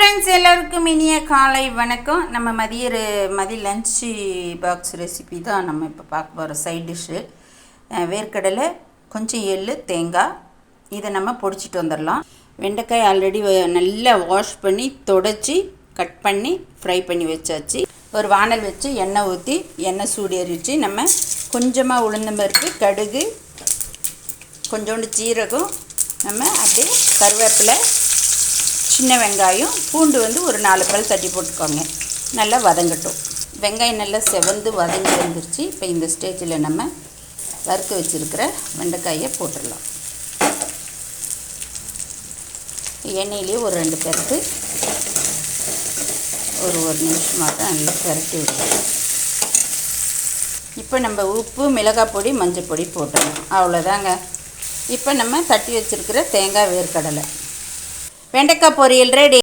Friends எல்லாருக்கும் இனிய காலை வணக்கம். நம்ம மதிய மதிய லஞ்சு பாக்ஸ் ரெசிபி தான் நம்ம இப்போ பார்க்க போகிறோம் சைட் டிஷ்ஷு வேர்க்கடலை கொஞ்சம் எள் தேங்காய் இதை நம்ம பொடிச்சிட்டு வந்துடலாம் வெண்டைக்காய் ஆல்ரெடி நல்லா வாஷ் பண்ணி தொடச்சி கட் பண்ணி ஃப்ரை பண்ணி வச்சாச்சு. ஒரு வானல் வச்சு எண்ணெய் ஊற்றி எண்ணெய் சூடேறிச்சு நம்ம கொஞ்சமாக உளுந்த பருப்பு கடுகு கொஞ்சோண்டு சீரகம் நம்ம அப்படியே கருவேப்பிலை சின்ன வெங்காயம் பூண்டு வந்து ஒரு நாலு பல் தட்டி போட்டுக்கோங்க. நல்லா வதங்கட்டும். வெங்காயம் நல்லா செவந்து வதங்கி வந்துருச்சு. இப்போ இந்த ஸ்டேஜில் நம்ம வறுக்க வச்சுருக்கிற வெண்டைக்காயை போட்டுடலாம். எண்ணெயிலேயே ஒரு ரெண்டு பேருக்கு ஒரு ஒரு நிமிஷமாக நல்லா பரட்டி விடுவோம் இப்போ நம்ம உப்பு மிளகாய் பொடி மஞ்சள் பொடி போட்டுடலாம். அவ்வளோதாங்க. இப்போ நம்ம தட்டி வச்சுருக்கிற தேங்காய் வேர்க்கடலை. வெண்டைக்காய் பொரியல் ரெடி